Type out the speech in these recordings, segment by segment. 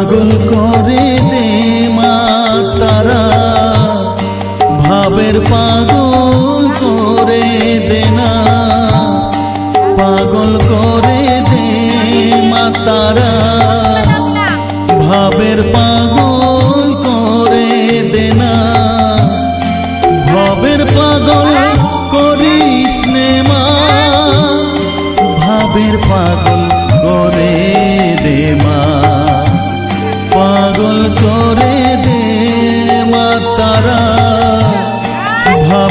পাগল করে দে মা তারা ভাবের পাগল করে দে না। পাগল করে দে মা তারা ভাবের পাগল করে দে না। ভবের পাগল করিস মা। ভাবের পাগল করে দে মা।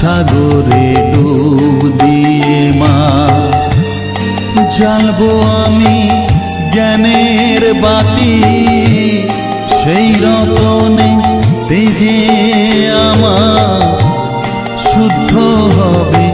সাগরে ডুব দিয়ে মা। জ্বালবো আমি জ্ঞানের বাতি সেই রতনে তেজে আমার শুদ্ধ হবে।